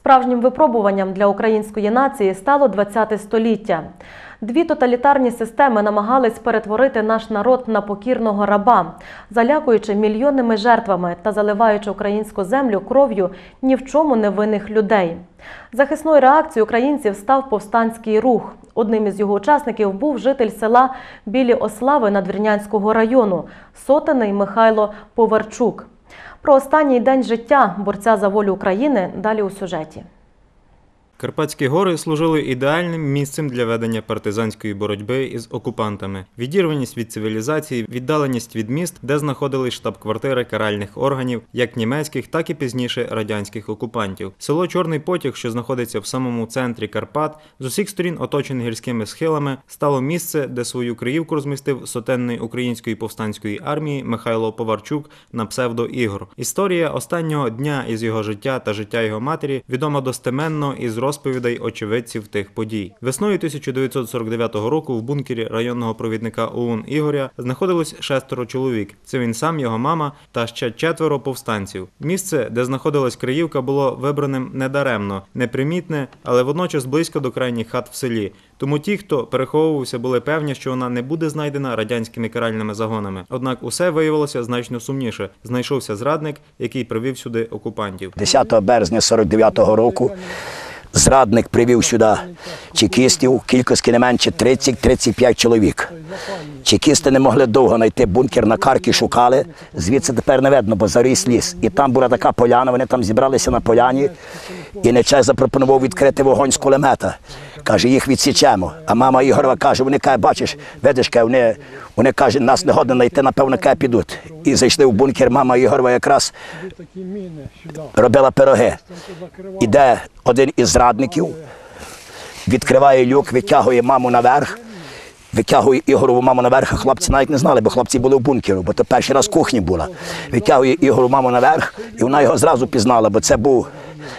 Справжнім випробуванням для української нації стало ХХ століття. Дві тоталітарні системи намагались перетворити наш народ на покірного раба, залякуючи мільйонними жертвами та заливаючи українську землю кров'ю ні в чому не винних людей. Захисною реакцією українців став повстанський рух. Одним із його учасників був житель села Білі Ослави Надвірнянського району, сотений Михайло Поварчук. Про останній день життя борця за волю України далі у сюжеті. Карпатські гори служили ідеальним місцем для ведення партизанської боротьби із окупантами. Відірваність від цивілізації, віддаленість від міст, де знаходились штаб-квартири каральних органів, як німецьких, так і пізніше радянських окупантів. Село Чорний Потяг, що знаходиться в самому центрі Карпат, з усіх сторін оточене гірськими схилами, стало місце, де свою криївку розмістив сотенний української повстанської армії Михайло Поварчук на псевдо Ігор. Історія останнього дня із його життя та життя його матері відома достеменно із розповідей очевидців тих подій. Весною 1949 року в бункері районного провідника ОУН Ігоря знаходилось шестеро чоловік. Це він сам, його мама та ще четверо повстанців. Місце, де знаходилась Криївка, було вибраним недаремно, непримітне, але водночас близько до крайніх хат в селі. Тому ті, хто переховувався, були певні, що вона не буде знайдена радянськими каральними загонами. Однак усе виявилося значно сумніше. Знайшовся зрадник, який привів сюди окупантів. 10 березня 49-го року зрадник привів сюди чекістів, кількості не менше 30-35 чоловік. Чекісти не могли довго знайти бункер на карки, шукали. Звідси тепер не видно, бо заріс ліс. І там була така поляна, вони там зібралися на поляні, і Нечай запропонував відкрити вогонь з кулемета. Каже, їх відсічемо. А мама Ігорова каже, вони каже, бачиш, видиш, каже, вони, вони каже, нас не годно знайти, напевно, каже, підуть. І зайшли в бункер, мама Ігорова якраз робила пироги. Іде один із зрадників, відкриває люк, витягує маму наверх, витягує Ігорову маму наверх, а хлопці навіть не знали, бо хлопці були в бункері, бо то перший раз в кухні була. Витягує Ігорову маму наверх, і вона його зразу пізнала, бо це був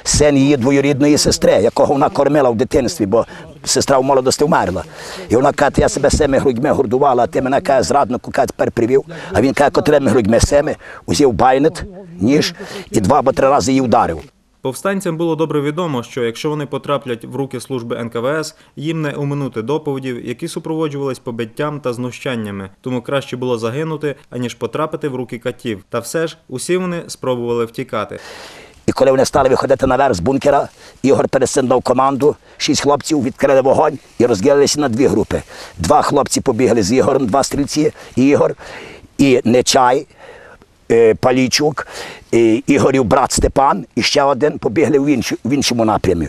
син її двоюрідної сестри, якого вона кормила в дитинстві, бо сестра в молодості вмерла. І вона каже, я себе цими грудьми гордувала, а ти мене каже, зраднику каже, тепер привів. А він каже, котрими грудьми семи, узяв байнет, ніж і два або три рази її вдарив. Повстанцям було добре відомо, що якщо вони потраплять в руки служби НКВС, їм не оминути доповідів, які супроводжувались побиттям та знущаннями. Тому краще було загинути, аніж потрапити в руки катів. Та все ж усі вони спробували втікати. І коли вони стали виходити наверх з бункера, Ігор пересин дав команду, шість хлопців відкрили вогонь і розділилися на дві групи. Два хлопці побігли з Ігорем, два стрільці, Ігор і Нечай, е, Палічук, Ігорів брат Степан, і ще один побігли в, іншу, в іншому напрямі.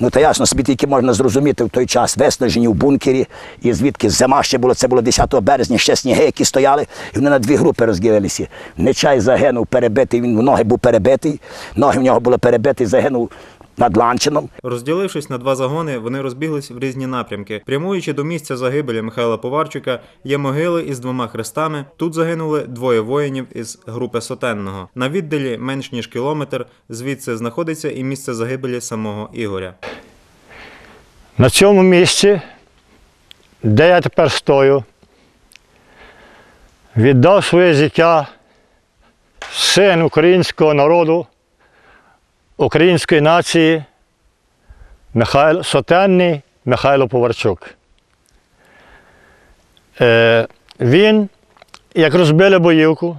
Ну та ясно, собі тільки можна зрозуміти в той час виснажені в бункері, і звідки зима ще було, це було 10 березня, ще сніги, які стояли, і вони на дві групи розділилися. Нечай загинув перебитий, він в ноги був перебитий, ноги в нього були перебиті, загинув над Ланчином. Розділившись на два загони, вони розбіглись в різні напрямки. Прямуючи до місця загибелі Михайла Поварчука, є могили із двома хрестами. Тут загинули двоє воїнів із групи сотенного. На віддалі менш ніж кілометр. Звідси знаходиться і місце загибелі самого Ігоря. На цьому місці, де я тепер стою, віддав своє життя син українського народу, української нації Михайло, сотенний Михайло Поварчук. Е, він, як розбили боївку,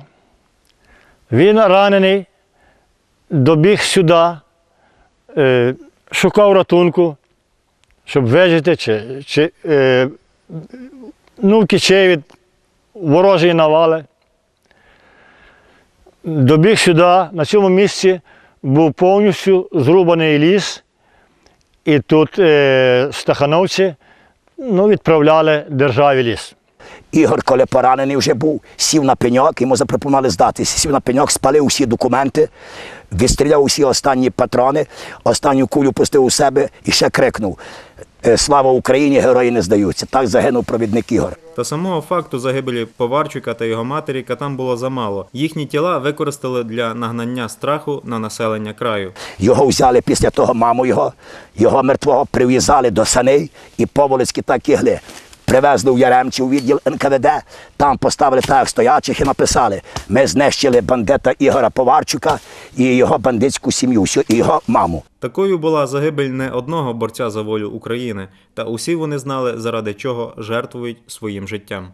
він ранений, добіг сюди, е, шукав ратунку щоб вижити, чи, чи е, ну, втіче від ворожої навали. Добіг сюди, на цьому місці був повністю зрубаний ліс, і тут е, стахановці ну, відправляли державі ліс. Ігор, коли поранений вже був, сів на пеньок, йому запропонували здатися. Сів на пеньок, спалив усі документи, відстріляв усі останні патрони, останню кулю пустив у себе і ще крикнув: «Е, Слава Україні! Герої не здаються. Так загинув провідник Ігор. Та самого факту загибелі Поварчука та його матері катам було замало. Їхні тіла використали для нагнання страху на населення краю. Його взяли після того маму його, його мертвого прив'язали до саней і поволицьки так ігли. Привезли в Яремчі у відділ НКВД, там поставили так стоячих і написали: ми знищили бандита Ігора Поварчука і його бандитську сім'ю, і його маму. Такою була загибель не одного борця за волю України, та усі вони знали, заради чого жертвують своїм життям.